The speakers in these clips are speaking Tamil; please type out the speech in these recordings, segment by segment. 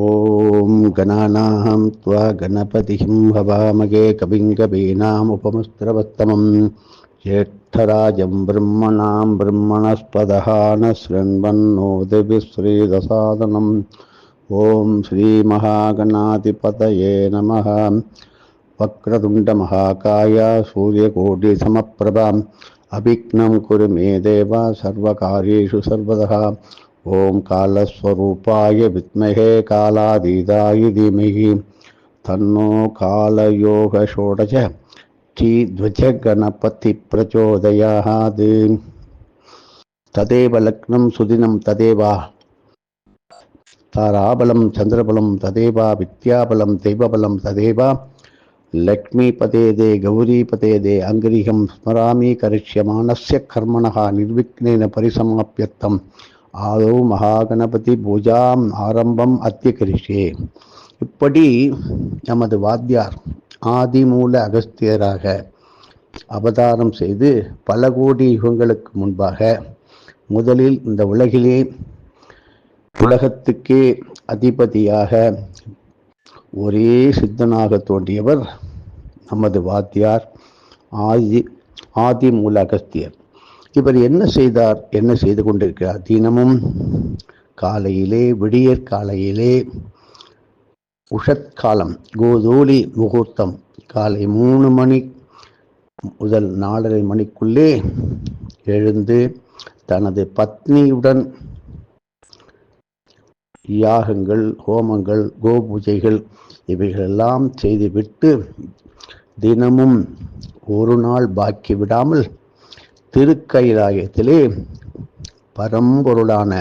ॐ गणानां त्वा गणपतिं हवामगे कविं कवीनामुपमस्त्रवत्तमं ज्येष्ठराजं ब्रह्मणां ब्रह्मणस्पदः न शृण्वन्नोदिविश्रीदसादनम् ॐ श्रीमहागणाधिपतये नमः। वक्रतुण्डमहाकाय सूर्यकोटिसमप्रभाम् अभिघ्नं कुरु मे देव सर्वकार्येषु ஓம் காலஸ்வரூபாய வித்மகே காலாதீதாய தீமகி தன்னோ காலயோக ஷோடஜ ஸ்ரீத்வஜ கணபதி பிரச்சோதயாது. ததேவ லக்னம் சுதினம் ததேவா. தாராபலம் சந்திரபலம் ததேவா. வித்யாபலம் தெய்வபலம் ததேவா. லக்ஷ்மிபதே தே கௌரிபதே தே அங்கரிகம் ஸ்மராமி கரிஷ்யமானஸ்ய கர்மணா நிர்விக்னேன பரிசமாப்பியர்த்தம் ஆதோ மகாகணபதி பூஜாம் ஆரம்பம் அத்தியகரிஷே இப்படி நமது வாத்தியார் ஆதிமூல அகஸ்தியராக அவதாரம் செய்து பல கோடி யுகங்களுக்கு முன்பாக முதலில் இந்த உலகிலே உலகத்துக்கே அதிபதியாக ஒரே சித்தனாக தோன்றியவர் நமது வாத்தியார் ஆதி ஆதிமூல அகஸ்தியர். இவர் என்ன செய்தார்? என்ன செய்து கொண்டிருக்கிறார்? தினமும் காலையிலே விடியற் காலையிலே உஷத்காலம் கோதூலி முகூர்த்தம் காலை மூணு மணி முதல் நாலரை மணிக்குள்ளே எழுந்து தனது பத்னியுடன் யாகங்கள் ஹோமங்கள் கோபூஜைகள் இவைகளெல்லாம் செய்துவிட்டு தினமும் ஒரு நாள் பாக்கி விடாமல் திருக்கைலாயத்திலே பரம்பொருளான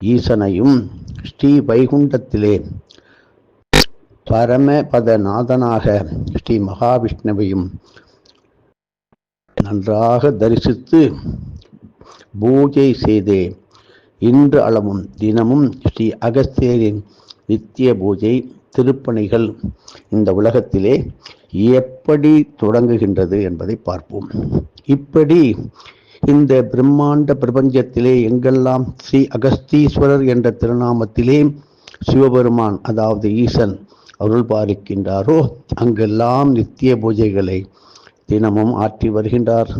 ஈசனையும் ஸ்ரீ வைகுண்டத்திலே பரமபதநாதனாக ஸ்ரீ மகாவிஷ்ணுவையும் நன்றாக தரிசித்து பூஜை செய்தே இன்று அளவும் தினமும் ஸ்ரீ அகஸ்தியரின் நித்திய பூஜை திருப்பணிகள் இந்த உலகத்திலே எப்படி தொடங்குகின்றது என்பதை பார்ப்போம். இப்படி இந்த பிரம்மாண்ட பிரபஞ்சத்திலே எங்கெல்லாம் ஸ்ரீ அகஸ்தீஸ்வரர் என்ற திருநாமத்திலே சிவபெருமான் அதாவது ஈசன் அருள் பாலிக்கின்றாரோ அங்கெல்லாம் நித்திய பூஜைகளை தினமும் ஆற்றி வருகின்றார்.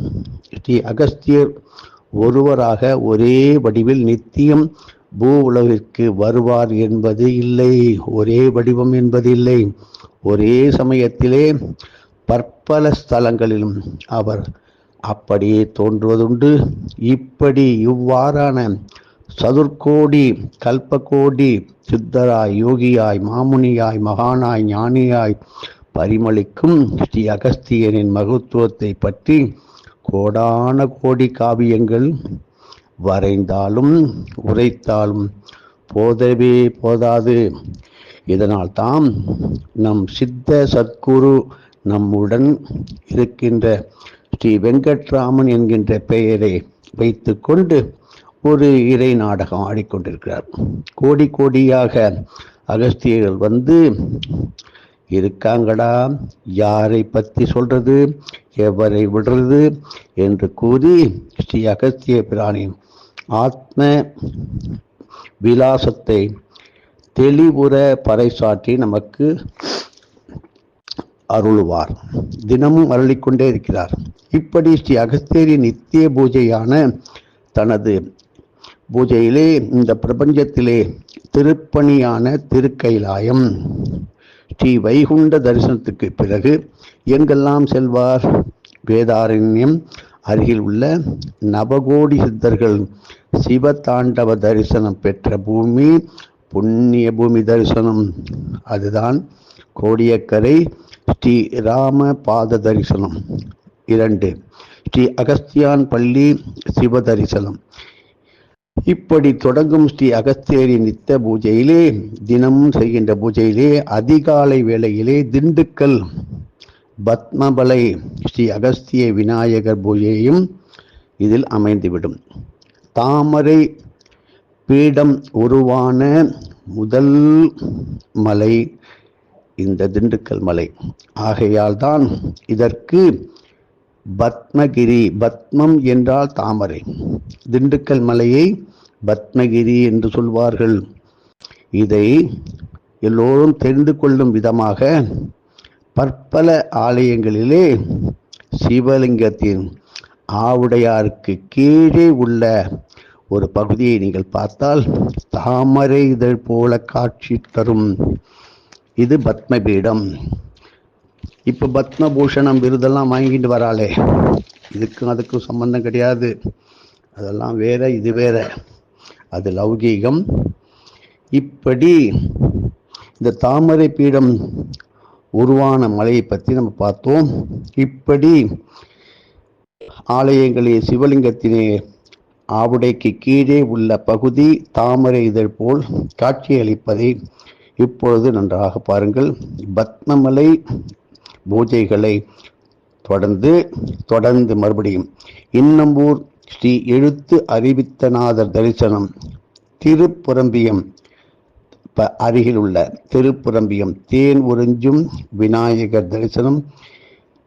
ஸ்ரீ அகஸ்தியர் ஒருவராக ஒரே வடிவில் நித்தியம் பூ உலகிற்கு வருவார் என்பது இல்லை ஒரே வடிவம் என்பது இல்லை. ஒரே சமயத்திலே பற்பல ஸ்தலங்களிலும் அவர் அப்படியே தோன்றுவதுண்டு. இப்படி இவ்வாறான சதுர்கோடி கல்பகோடி சித்தராய் யோகியாய் மாமுனியாய் மகானாய் ஞானியாய் பரிமளிக்கும் ஸ்ரீ அகஸ்தியனின் மகத்துவத்தை பற்றி கோடான கோடி காவியங்கள் வரைந்தாலும் உரைத்தாலும் போதவே போதாது. இதனால் தாம் நம் சித்த சத்குரு நம்முடன் இருக்கின்ற ஸ்ரீ வெங்கட்ராமன் என்கின்ற பெயரை வைத்து கொண்டு ஒரு இறை நாடகம் ஆடிக்கொண்டிருக்கிறார். கோடி கோடியாக அகஸ்தியர்கள் வந்து இருக்காங்கடா யாரை பற்றி சொல்றது எவரை விடுறது? என்று கூறி ஸ்ரீ அகஸ்திய பிராணின் ஆத்ம விலாசத்தை தெளிவுற பறைசாற்றி நமக்கு அருளுவார். தினமும் அருளிக்கொண்டே இருக்கிறார். இப்படி ஸ்ரீ அகஸ்தியரின் நித்திய பூஜையான தனது பூஜையிலே இந்த பிரபஞ்சத்திலே திருப்பணியான திருக்கைலாயம் ஸ்ரீ வைகுண்ட தரிசனத்துக்கு பிறகு எங்கெல்லாம் செல்வார்? வேதாரண்யம் அருகில் உள்ள நவகோடி சித்தர்கள் சிவதாண்டவ தரிசனம் பெற்ற பூமி புண்ணிய பூமி தரிசனம். அதுதான் கோடியக்கரை ஸ்ரீ ராம பாத தரிசனம். இரண்டு ஸ்ரீ அகஸ்தியான் பள்ளி சிவ தரிசனம். இப்படி தொடங்கும் ஸ்ரீ அகஸ்தியரின் நித்த பூஜையிலே தினமும் செய்கின்ற பூஜையிலே அதிகாலை வேளையிலே திண்டுக்கல் பத்மபலை ஸ்ரீ அகஸ்திய விநாயகர் பூஜையும் இதில் அமைந்துவிடும். தாமரை பீடம் உருவான முதல் மலை இந்த திண்டுக்கல் மலை. ஆகையால் தான் இதற்கு பத்மகிரி பத்மம் என்றால் தாமரை. திண்டுக்கல் மலையை பத்மகிரி என்று சொல்வார்கள். இதை எல்லோரும் தெரிந்து கொள்ளும் விதமாக பற்பல ஆலயங்களிலே சிவலிங்கத்தின் ஆவுடையாருக்கு கீழே உள்ள ஒரு பகுதியை நீங்கள் பார்த்தால் தாமரை இதழ் போல காட்சி தரும். இது பத்மபீடம். இப்போ பத்மபூஷணம் விருதெல்லாம் வாங்கிட்டு வராளே. இதுக்கும் அதுக்கும் சம்பந்தம் கிடையாது. அதெல்லாம் வேற இது வேற. அது லௌகீகம். இப்படி இந்த தாமரை பீடம் உருவான மலையை பற்றி நம்ம பார்த்தோம். இப்படி ஆலயங்களில் சிவலிங்கத்தினே ஆவுடைக்கு கீழே உள்ள பகுதி தாமரை இதழ் போல் காட்சியளிப்பதை இப்பொழுது நன்றாக பாருங்கள். பத்மமலை பூஜைகளை தொடர்ந்து தொடர்ந்து மறுபடியும் இன்னம்பூர் ஸ்ரீ எழுத்து அறிவித்தநாதர் தரிசனம் திருப்புரம்பியம் அருகில் உள்ள திருப்புரம்பியம் தேன் உறிஞ்சும் விநாயகர் தரிசனம்.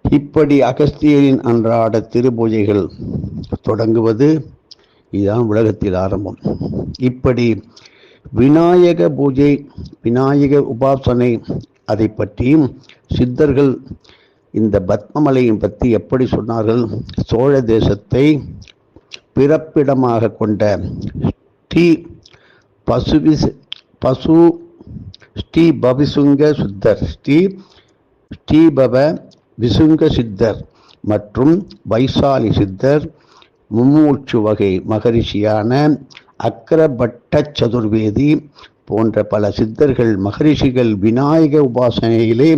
இப்படி அகஸ்தியரின் அன்றாட திருபூஜைகள் தொடங்குவது இதுதான் உலகத்தில் ஆரம்பம். இப்படி விநாயக பூஜை விநாயக உபாசனை அதை பற்றியும் சித்தர்கள் இந்த பத்மமலையை பற்றி எப்படி சொன்னார்கள்? சோழ தேசத்தை பிறப்பிடமாக கொண்ட ஸ்ரீ பசுவிஸ் பசு ஸ்ரீ பவிசுங்க சுத்தர் ஸ்ரீ ஸ்ரீபவ விசுங்க சித்தர் மற்றும் வைசாலி சித்தர் மும்மூச்சு வகை மகரிஷியான அக்கரபட்ட சதுர்வேதி போன்ற பல சித்தர்கள் மகரிஷிகள் விநாயக உபாசனையிலே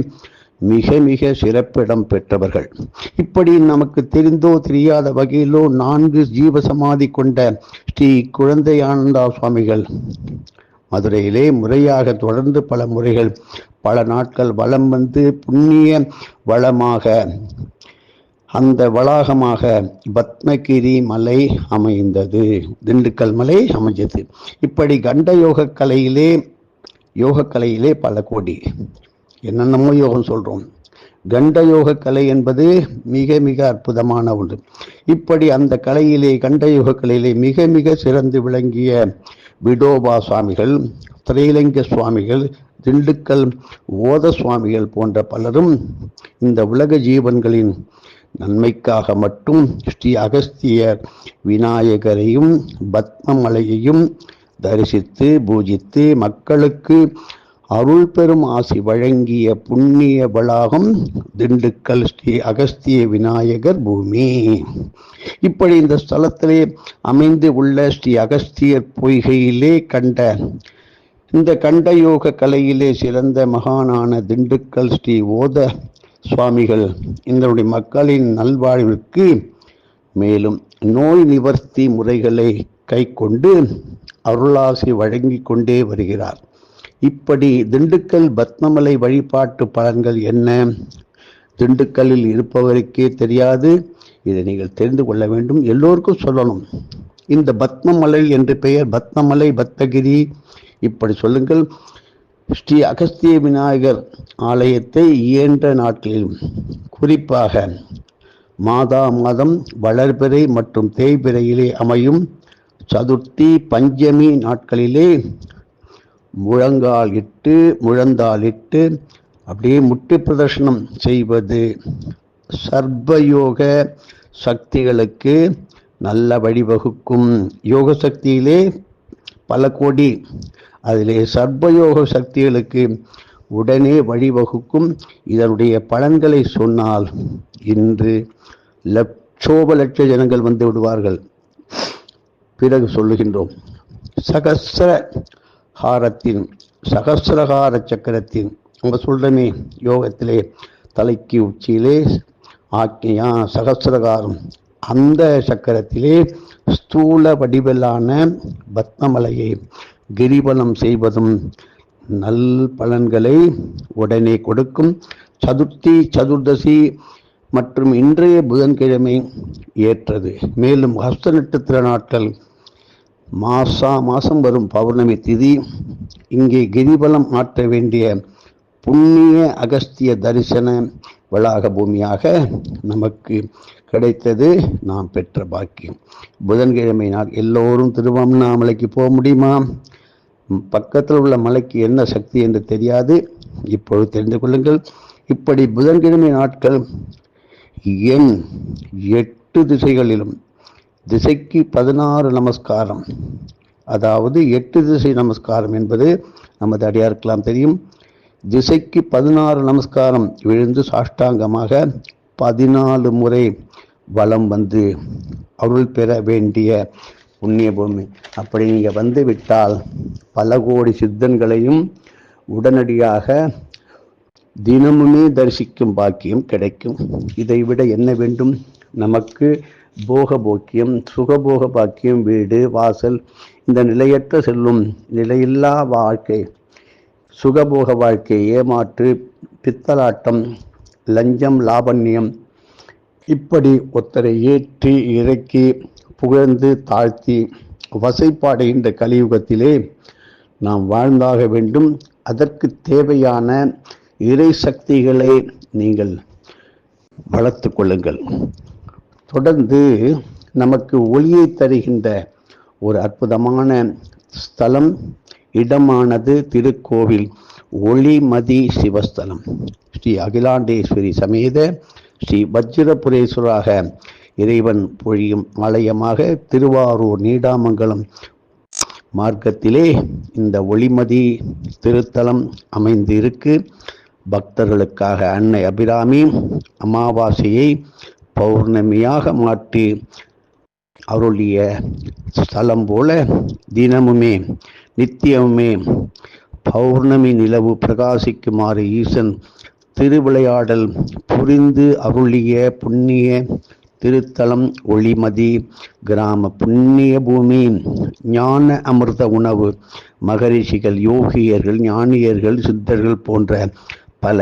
மிக மிக சிறப்பிடம் பெற்றவர்கள். இப்படி நமக்கு தெரிந்தோ தெரியாத வகையிலோ நான்கு ஜீவ சமாதி கொண்ட ஸ்ரீ குழந்தை ஆனந்தா சுவாமிகள் மதுரையிலே முறையாக தொடர்ந்து பல முறைகள் பல நாட்கள் வலம் வந்து புண்ணிய வளமாக அந்த வளாகமாக பத்மகிரி மலை அமைந்தது. திண்டுக்கல் மலை அமைஞ்சது. இப்படி கண்ட யோக கலையிலே யோக கலையிலே பல கோடி. என்னென்னமோ யோகம் சொல்கிறோம் கண்ட யோக கலை என்பது மிக மிக அற்புதமான ஒன்று. இப்படி அந்த கலையிலே கண்ட யோக கலையிலே மிக மிக சிறந்து விளங்கிய விடோபா சுவாமிகள் திரைலிங்க சுவாமிகள் திண்டுக்கல் ஓத சுவாமிகள் போன்ற பலரும் இந்த உலக ஜீவன்களின் நன்மைக்காக மட்டும் ஸ்ரீ அகஸ்தியர் விநாயகரையும் பத்மமலையையும் தரிசித்து பூஜித்து மக்களுக்கு அருள் பெரும் ஆசி வழங்கிய புண்ணிய வளாகம் திண்டுக்கல் ஸ்ரீ அகஸ்திய விநாயகர் பூமி. இப்படி இந்த ஸ்தலத்திலே அமைந்து உள்ள ஸ்ரீ அகஸ்தியர் பொய்கையிலே கண்ட இந்த கண்டயோக கலையிலே சிறந்த மகானான திண்டுக்கல் ஸ்ரீ ஓத சுவாமிகள் எங்களுடைய மக்களின் நல்வாழ்விற்கு மேலும் நோய் நிவர்த்தி முறைகளை கைக்கொண்டு அருளாசி வழங்கி கொண்டே வருகிறார். இப்படி திண்டுக்கல் பத்மமலை வழிபாட்டு பலன்கள் என்ன? திண்டுக்கல்லில் இருப்பவருக்கே தெரியாது. இதை நீங்கள் தெரிந்து கொள்ள வேண்டும். எல்லோருக்கும் சொல்லணும். இந்த பத்மமலை என்று பெயர் பத்மமலை பத்தகிரி இப்படி சொல்லுங்கள். ஸ்ரீ அகஸ்திய விநாயகர் ஆலயத்தை இயன்ற நாட்களில் குறிப்பாக மாதா மாதம் வளர்பிறை மற்றும் தேய்பிறையிலே அமையும் சதுர்த்தி பஞ்சமி நாட்களிலே முழங்கால் இட்டு முழந்தால் இட்டு அப்படியே முட்டு பிரதர்ஷனம் செய்வது. சர்வயோக சக்திகளுக்கு நல்ல வழிவகுக்கும். யோக சக்தியிலே பல கோடி அதிலே சர்வயோக சக்திகளுக்கு உடனே வழிவகுக்கும் இதனுடைய பலன்களை சொன்னால் இன்று லட்சோப லட்ச ஜனங்கள் வந்து விடுவார்கள். பிறகு சொல்லுகின்றோம். சகசிர ஹாரத்தின் சகசிரகார சக்கரத்தின் நம்ம சொல்றமே யோகத்திலே தலைக்கு உச்சியிலே ஆக்கியா சகசிரகாரம் அந்த சக்கரத்திலே ஸ்தூல வடிவிலான பத்மமலையை கிரிவலம் செய்வதும் நல் பலன்களை உடனே கொடுக்கும். சதுர்த்தி சதுர்தசி மற்றும் இன்றைய புதன்கிழமை ஏற்றது. மேலும் ஹஸ்த நட்சத்திர நாட்கள் மாசா மாசம் வரும் பௌர்ணமி திதி. இங்கே கிரிவலம் ஆற்ற வேண்டிய புண்ணிய அகஸ்திய தரிசன வளாக பூமியாக நமக்கு கிடைத்தது நாம் பெற்ற பாக்கியம். புதன்கிழமை நாள் எல்லோரும் திருவண்ணாமலைக்கு போக முடியுமா? பக்கத்தில் உள்ள மலைக்கு என்ன சக்தி என்று தெரியாது. இப்பொழுது தெரிந்து கொள்ளுங்கள். இப்படி புதன்கிழமை நாட்கள் எண் எட்டு திசைகளிலும் திசைக்கு பதினாறு நமஸ்காரம். அதாவது எட்டு திசை நமஸ்காரம் என்பது நமது அடியாருக்கெல்லாம் தெரியும். திசைக்கு பதினாறு நமஸ்காரம் விழுந்து சாஷ்டாங்கமாக பதினாலு முறை வளம் வந்து அருள் பெற வேண்டிய புண்ணிய பூமி. அப்படி நீங்கள் வந்து விட்டால் பல கோடி சித்தன்களையும் உடனடியாக தினமுமே தரிசிக்கும் பாக்கியம் கிடைக்கும். இதை விட என்ன வேண்டும்? நமக்கு போக போக்கியம் சுகபோக பாக்கியம் வீடு வாசல் இந்த நிலையற்ற செல்லும் நிலையில்லா வாழ்க்கை சுகபோக வாழ்க்கை ஏமாற்று பித்தலாட்டம் லஞ்சம் லாபண்யம் இப்படி ஒத்தரை ஏற்றி இறக்கி புகழ்ந்து தாழ்த்தி வசைப்பாடுகின்ற கலியுகத்திலே நாம் வாழ்ந்தாக வேண்டும். அதற்கு தேவையான இறை சக்திகளை நீங்கள் வளர்த்து கொள்ளுங்கள். தொடர்ந்து நமக்கு ஒளியை தருகின்ற ஒரு அற்புதமான ஸ்தலம் இடமானது திருக்கோவில் ஒளிமதி சிவஸ்தலம். ஸ்ரீ அகிலாண்டேஸ்வரி சமேத ஸ்ரீ வஜ்ரபுரேஸ்வராக இறைவன் பொழியும் ஆலயமாக திருவாரூர் நீடாமங்கலம் மார்க்கத்திலே இந்த ஒளிமதி திருத்தலம் அமைந்து இருக்கு பக்தர்களுக்காக அன்னை அபிராமி அமாவாசையை பௌர்ணமியாக மாற்றி அவருடைய ஸ்தலம் போல தினமுமே நித்தியமுமே பௌர்ணமி நிலவு பிரகாசிக்குமாறு ஈசன் திருவிளையாடல் புரிந்து அருளிய புண்ணிய திருத்தலம் ஒளிமதி கிராம புண்ணிய பூமி ஞான அமிர்த உணவு மகரிஷிகள் யோகியர்கள் ஞானியர்கள் சித்தர்கள் போன்ற பல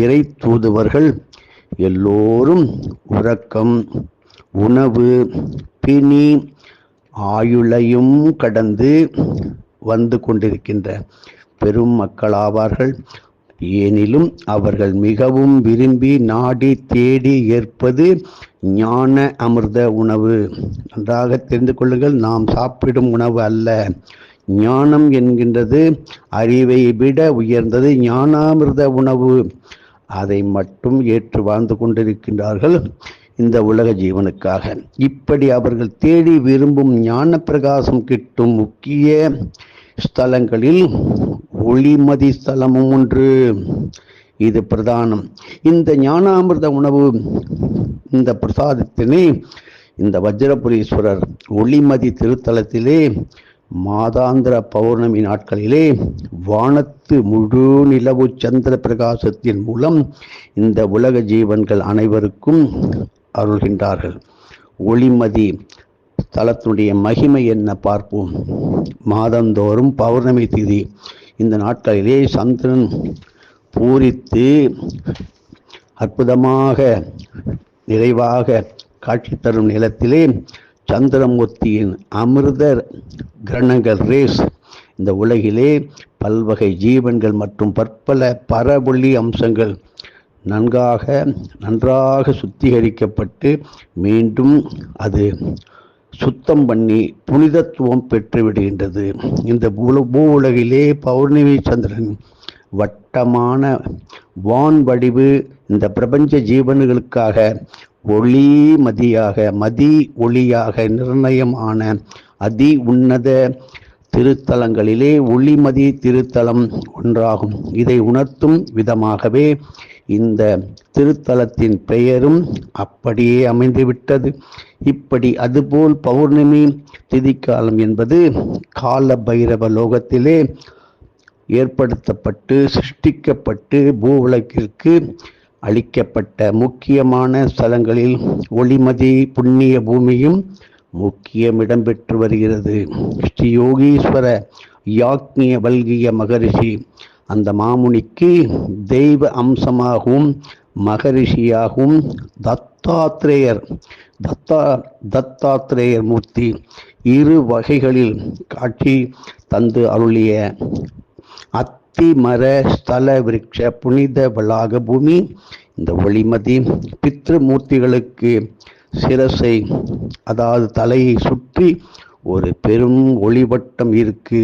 இறை தூதுவர்கள் எல்லோரும் உறக்கம் உணவு பிணி ஆயுளையும் கடந்து வந்து கொண்டிருக்கின்ற பெரும் மக்களாவார்கள். எனினும் அவர்கள் மிகவும் விரும்பி நாடி தேடி ஏற்பது ஞான அமிர்த உணவு. நன்றாக தெரிந்து கொள்ளுங்கள் நாம் சாப்பிடும் உணவு அல்ல. ஞானம் என்கின்றது அறிவை விட உயர்ந்தது ஞானாமிர்த உணவு. அதை மட்டும் ஏற்று வாழ்ந்து கொண்டிருக்கின்றார்கள் இந்த உலக ஜீவனுக்காக. இப்படி அவர்கள் தேடி விரும்பும் ஞான பிரகாசம் கிட்டும் முக்கிய ஸ்தலங்களில் ஒளிமதி ஸ்தலமும் ஒன்று. இது பிரதானம். இந்த ஞானாமிர்த உணவு இந்த பிரசாதத்தினை இந்த வஜ்ரபுரீஸ்வரர் ஒளிமதி திருத்தலத்திலே மாதாந்திர பௌர்ணமி நாட்களிலே வானத்து முழு நிலவு சந்திர பிரகாசத்தின் மூலம் இந்த உலக ஜீவன்கள் அனைவருக்கும் அருள்கின்றார்கள். ஒளிமதி ஸ்தலத்தினுடைய மகிமை என்ன பார்ப்போம்? மாதந்தோறும் பௌர்ணமி திதி இந்த நாட்களிலே சந்திரன் பூரித்து அற்புதமாக நிறைவாக காட்சி தரும் நிலத்திலே சந்திரமூர்த்தியின் அமிர்த கிரணங்கள் ரேஸ் இந்த உலகிலே பல்வகை ஜீவன்கள் மற்றும் பற்பல பரவொளி அம்சங்கள் நன்காக நன்றாக சுத்திகரிக்கப்பட்டு மீண்டும் அது சுத்தம் பண்ணி புனிதத்துவம் பெற்றுவிடுகின்றது இந்த பூ பூ உலகிலே பௌர்ணமி சந்திரன் வட்டமான வான் வடிவு இந்த பிரபஞ்ச ஜீவன்களுக்காக ஒளி மதியாக மதி ஒளியாக நிர்ணயமான அதி உன்னத திருத்தலங்களிலே ஒளிமதி திருத்தலம் ஒன்றாகும். இதை உணர்த்தும் விதமாகவே இந்த திருத்தலத்தின் பெயரும் அப்படியே அமைந்துவிட்டது. இப்படி அதுபோல் பௌர்ணமி திதிக்காலம் என்பது கால பைரவ லோகத்திலே ஏற்படுத்தப்பட்டு சிருஷ்டிக்கப்பட்டு பூ உலகிற்கு அளிக்கப்பட்ட முக்கியமான ஸ்தலங்களில் ஒளிமதி புண்ணிய பூமியும் முக்கியம் இடம்பெற்று வருகிறது. ஸ்ரீ யோகீஸ்வர யாக்ஞிய வல்கிய மகரிஷி அந்த மாமுனிக்கு தெய்வ அம்சமாகவும் மகரிஷியாகவும் தத்தாத்ரேயர் தத்தா தத்தாத்ரேயர் மூர்த்தி இரு வகைகளில் காட்சி தந்து அருளிய அத்திமர ஸ்தல விருட்ச புனித வளாக பூமி இந்த ஒளிமதி பித்ருமூர்த்திகளுக்கு சிரசை அதாவது தலையை சுற்றி ஒரு பெரும் ஒளிவட்டம் இருக்கு.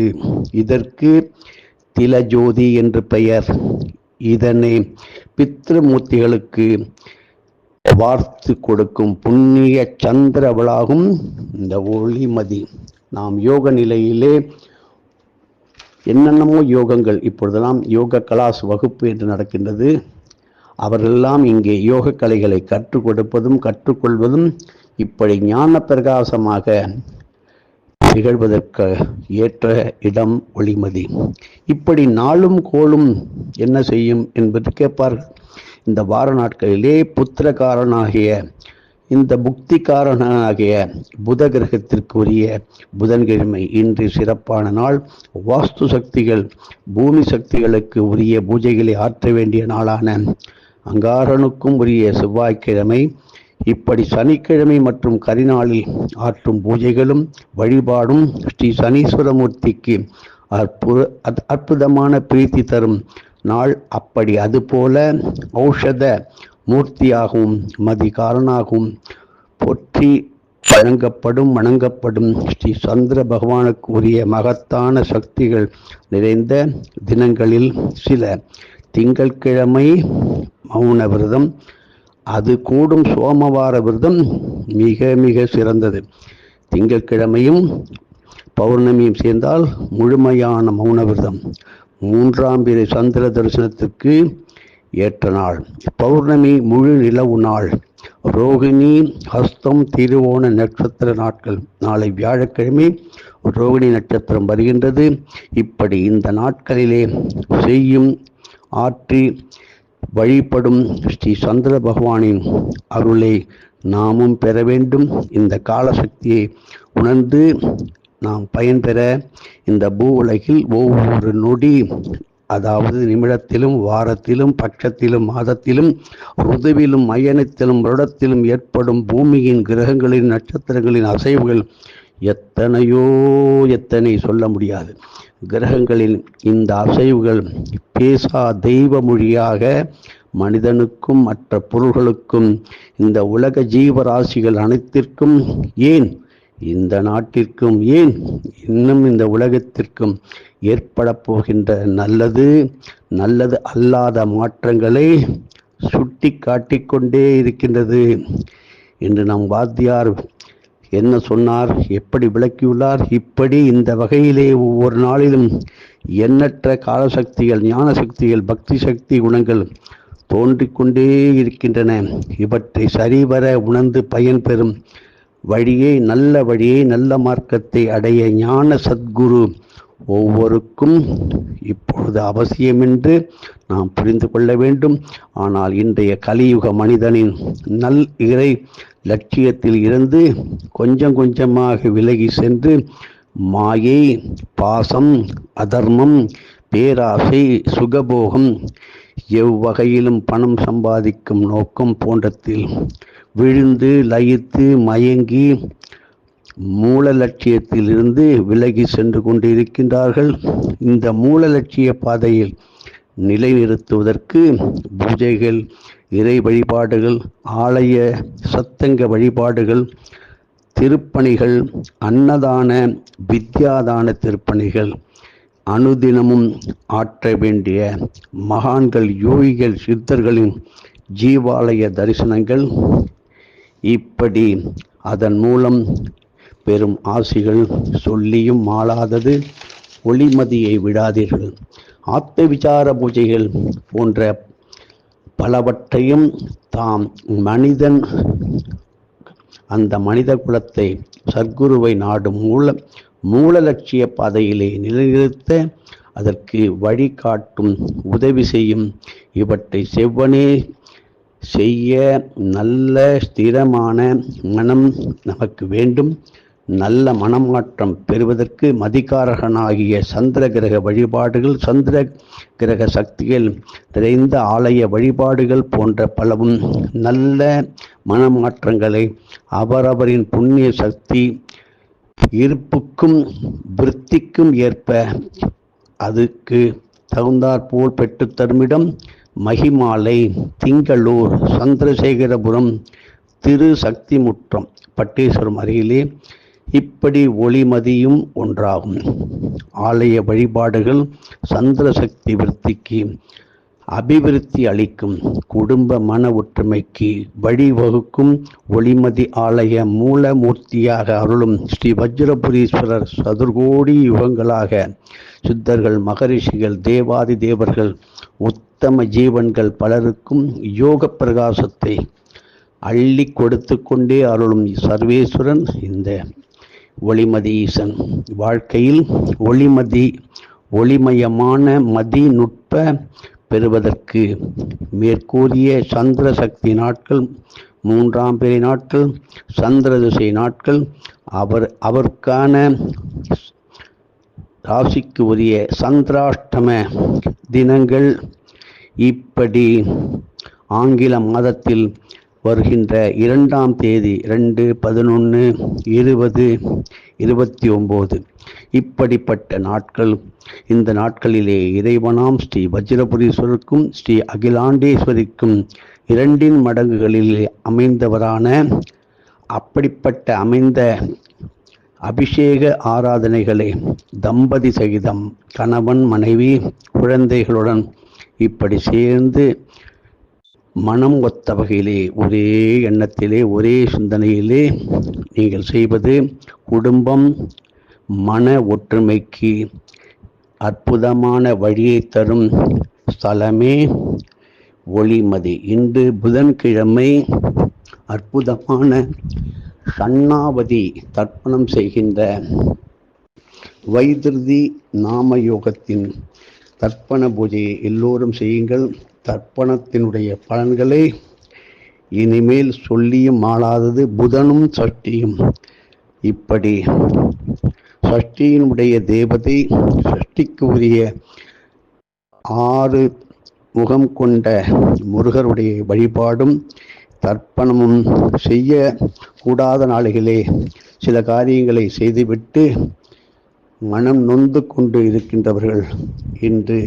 இதற்கு திலஜோதி என்று பெயர். இதனை பித்ருமூர்த்திகளுக்கு வார்த்து கொடுக்கும் புண்ணிய சந்திரவளாகும் இந்த ஒளிமதி. நாம் யோக நிலையிலே என்னென்னமோ யோகங்கள் இப்பொழுதெல்லாம் யோக கலாஸ் வகுப்பு என்று நடக்கின்றது. அவர்களெல்லாம் இங்கே யோக கலைகளை கற்றுக் கொடுப்பதும் கற்றுக்கொள்வதும் இப்படி ஞான பிரகாசமாக திகழ்வதற்கு ஏற்ற இடம் ஒளிமதி. இப்படி நாளும் கோளும் என்ன செய்யும் என்பது கேட்பார்கள். இந்த வார நாட்களிலே புத்திரகாரனாகிய இந்த புக்திகாரனாகிய புத கிரகத்திற்குரிய புதன்கிழமை இன்று சிறப்பான நாள். வாஸ்து சக்திகள் பூமி சக்திகளுக்கு உரிய பூஜைகளை ஆற்ற வேண்டிய நாளான அங்காரனுக்கும் உரிய செவ்வாய்க்கிழமை இப்படி சனிக்கிழமை மற்றும் கரிநாளில் ஆற்றும் பூஜைகளும் வழிபாடும் ஸ்ரீ சனீஸ்வரமூர்த்திக்கு அற்புத அற்புதமான பிரீத்தி தரும் நாள். அப்படி அதுபோல ஔஷத மூர்த்தியாகவும் மதிகாரனாகவும் போற்றி வழங்கப்படும் வணங்கப்படும் ஸ்ரீ சந்திர பகவானுக்கு உரிய மகத்தான சக்திகள் நிறைந்த தினங்களில் சில திங்கட்கிழமை மௌன விரதம் அது கூடும் சோமவார விரதம் மிக மிக சிறந்தது. திங்கட்கிழமையும் பௌர்ணமியும் சேர்ந்தால் முழுமையான மௌன விரதம். மூன்றாம் பிறை சந்திர தரிசனத்துக்கு ஏற்ற நாள். பௌர்ணமி முழு நிலவு நாள். ரோகிணி ஹஸ்தம் திருவோண நட்சத்திர நாட்கள். நாளை வியாழக்கிழமை ரோகிணி நட்சத்திரம் வருகின்றது. இப்படி இந்த நாட்களிலே செய்யும் ஆற்றி வழிபடும் ஸ்ரீ சந்திர பகவானின் அருளை நாமும் பெற வேண்டும். இந்த காலசக்தியை உணர்ந்து நாம் பயன்பெற இந்த பூ உலகில் ஒவ்வொரு நொடி அதாவது நிமிடத்திலும் வாரத்திலும் பட்சத்திலும் மாதத்திலும் ருதுவிலும் அயனத்திலும் வருடத்திலும் ஏற்படும் பூமியின் கிரகங்களின் நட்சத்திரங்களின் அசைவுகள் எத்தனையோ எத்தனை சொல்ல முடியாது. கிரகங்களின் இந்த அசைவுகள் பேசா தெய்வ மொழியாக மனிதனுக்கும் மற்ற பொருள்களுக்கும் இந்த உலக ஜீவராசிகள் அனைத்திற்கும் ஏன்? இந்த நாட்டிற்கும் ஏன்? இன்னும் இந்த உலகத்திற்கும் ஏற்பட போகின்ற நல்லது நல்லது அல்லாத மாற்றங்களை சுட்டி காட்டிக்கொண்டே இருக்கின்றது. என்று நம் வாத்தியார் என்ன சொன்னார்? எப்படி விளக்கியுள்ளார்? இப்படி இந்த வகையிலே ஒவ்வொரு நாளிலும் எண்ணற்ற காலசக்திகள் ஞான சக்திகள் பக்தி சக்தி குணங்கள் தோன்றிக்கொண்டே இருக்கின்றன. இவற்றை சரிவர உணர்ந்து பயன்பெறும் வழியை நல்ல வழியை நல்ல மார்க்கத்தை அடைய ஞான சத்குரு ஒவ்வொருக்கும் இப்பொழுது அவசியம் என்று நாம் புரிந்து கொள்ள வேண்டும். ஆனால் இன்றைய கலியுக மனிதனின் நல் இறை லட்சியத்தில் இருந்து கொஞ்சம் கொஞ்சமாக விலகி சென்று மாயை பாசம் அதர்மம் பேராசை சுகபோகம் எவ்வகையிலும் பணம் சம்பாதிக்கும் நோக்கம் போன்றத்தில் விழுந்து லயித்து மயங்கி மூல லட்சியத்திலிருந்து விலகி சென்று கொண்டு இருக்கின்றார்கள் இந்த மூல லட்சிய பாதையில் நிலைநிறுத்துவதற்கு பூஜைகள் இறை வழிபாடுகள் ஆலய சத்தங்க வழிபாடுகள் திருப்பணிகள் அன்னதான வித்யாதான திருப்பணிகள் அனுதினமும் ஆற்ற வேண்டிய மகான்கள் யோகிகள் சித்தர்களின் ஜீவாலய தரிசனங்கள். இப்படி அதன் மூலம் பெரும் ஆசிகள் சொல்லியும் மாளாதது. ஒளிமதியை விடாதீர்கள். ஆத்த விசார பூஜைகள் போன்ற பலவற்றையும் தாம் மனிதன் அந்த மனித குலத்தை சர்க்குருவை நாடும் மூல மூல லட்சிய பாதையிலே நிலைநிறுத்த அதற்கு வழிகாட்டும் உதவி செய்யும் இவற்றை செவ்வனே செய்ய நல்ல ஸ்திரமான மனம் நமக்கு வேண்டும். நல்ல மனமாற்றம் பெறுவதற்கு மதிகாரகனாகிய சந்திர கிரக வழிபாடுகள் சந்திர கிரக சக்திகள் நிறைந்த ஆலய வழிபாடுகள் போன்ற பலவும் நல்ல மனமாற்றங்களை அவரவரின் புண்ணிய சக்தி இருப்புக்கும் விருத்திக்கும் ஏற்ப அதுக்கு தகுந்தாற்போல் பெற்றுத்தருமிடம் மகிமாலை திங்களூர் சந்திரசேகரபுரம் திரு சக்திமுற்றம் பட்டேஸ்வரம் அருகிலே இப்படி ஒளிமதியும் ஒன்றாகும். ஆலய வழிபாடுகள் சந்திரசக்தி விருத்திக்கு அபிவிருத்தி அளிக்கும். குடும்ப மன ஒற்றுமைக்கு வழிவகுக்கும் ஒளிமதி ஆலய மூலமூர்த்தியாக அருளும் ஸ்ரீ வஜ்ரபுரீஸ்வரர் சதுர்கோடி யுகங்களாக. சித்தர்கள் மகரிஷிகள் தேவாதி தேவர்கள் உத்தம ஜீவன்கள் பலருக்கும் யோக பிரகாசத்தை அள்ளி கொடுத்து கொண்டே அருளும் சர்வேஸ்வரன் இந்த ஒளிமதி ஈசன் வாழ்க்கையில் ஒளிமதி ஒளிமயமான மதி நுட்ப பெறுவதற்கு மேற்கூறிய சந்திர சக்தி நாட்கள் மூன்றாம் பிறை நாட்கள் சந்திர திசை நாட்கள் அவர் அவருக்கான ராசிக்கு உரிய சந்திராஷ்டம தினங்கள். இப்படி ஆங்கில மாதத்தில் வருகின்ற இரண்டாம் தேதி ரெண்டு பதினொன்று இருபது இருபத்தி ஒம்பது இப்படிப்பட்ட நாட்கள் இந்த நாட்களிலே இறைவனாம் ஸ்ரீ வஜ்ரபுரீஸ்வருக்கும் ஸ்ரீ அகிலாண்டேஸ்வரிக்கும் இரண்டின் மடங்குகளில் அமைந்தவரான அப்படிப்பட்ட அமைந்த அபிஷேக ஆராதனைகளை தம்பதி சகிதம் கணவன் மனைவி குழந்தைகளுடன் இப்படி சேர்ந்து மனம் ஒத்த வகையிலே ஒரே எண்ணத்திலே ஒரே சிந்தனையிலே நீங்கள் செய்வது குடும்பம் மன ஒற்றுமைக்கு அற்புதமான வழியை தரும் ஸ்தலமே ஒளிமதி. இன்று புதன்கிழமை அற்புதமான சண்ணாவதி தர்ப்பணம் செய்கின்ற வைத்திருதி நாம யோகத்தின் தர்ப்பண பூஜையை எல்லோரும் செய்யுங்கள். தர்ப்பணத்தினுடைய பலன்களை இனிமேல் சொல்லியும் ஆளாதது புதனும் சஷ்டியும். இப்படி சஷ்டியினுடைய தேவதை சஷ்டிக்கு உரிய ஆறு முகம் கொண்ட முருகருடைய வழிபாடும் தர்ப்பணமும் செய்ய கூடாத நாளிகளே சில காரியங்களை செய்துவிட்டு மனம் நொந்து கொண்டு இருக்கின்றவர்கள் இன்று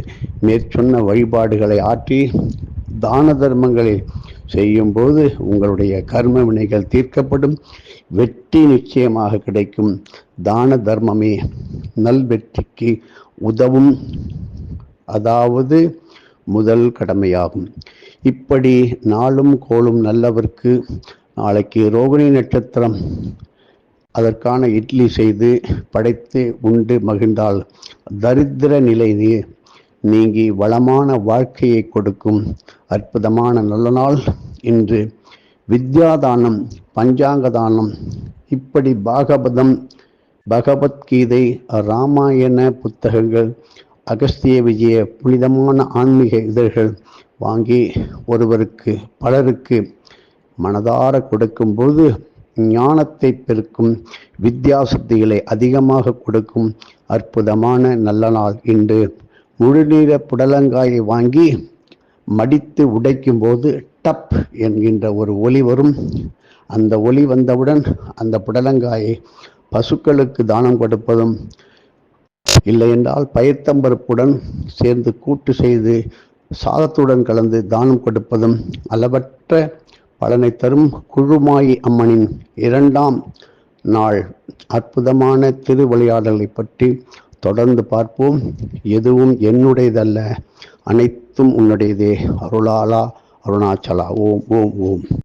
மேற்சொன்ன வழிபாடுகளை ஆற்றி தான தர்மங்களை செய்யும்போது உங்களுடைய கர்ம வினைகள் தீர்க்கப்படும். வெற்றி நிச்சயமாக கிடைக்கும். தான தர்மமே நல்வெற்றிக்கு உதவும். அதாவது முதல் கடமையாகும். இப்படி நாளும் கோளும் நல்லவர்க்கு நாளைக்கு ரோகிணி நட்சத்திரம் அதற்கான இட்லி செய்து படைத்து உண்டு மகிழ்ந்தால் தரித்திர நிலை நீங்கி வளமான வாழ்க்கையை கொடுக்கும் அற்புதமான நல்ல நாள் இன்று. வித்யாதானம் பஞ்சாங்கதானம் இப்படி பாகவதம் பகவத்கீதை ராமாயண புத்தகங்கள் அகஸ்திய விஜய புனிதமான ஆன்மீக இதழ்கள் வாங்கி ஒருவருக்கு பலருக்கு மனதார கொடுக்கும்போது ஞானத்தை பெருக்கும் வித்யாசக்திகளை அதிகமாக கொடுக்கும் அற்புதமான நல்ல நாள் இன்று. முழுநீர புடலங்காயை வாங்கி மடித்து உடைக்கும் போது டப் என்கின்ற ஒரு ஒலி வரும். அந்த ஒலி வந்தவுடன் அந்த புடலங்காயை பசுக்களுக்கு தானம் கொடுப்பதும் இல்லையென்றால் பயத்தம்பருப்புடன் சேர்ந்து கூட்டு செய்து சாதத்துடன் கலந்து தானம் கொடுப்பதும் அளவற்ற பலனை தரும் குழுமாயி அம்மனின் இரண்டாம் நாள் அற்புதமான திருவிளையாடலை பற்றி தொடர்ந்து பார்ப்போம். எதுவும் என்னுடையதல்ல. அனைத்தும் உன்னுடையதே. அருளாலா அருணாச்சலா. ஓம் ஓம் ஓம்.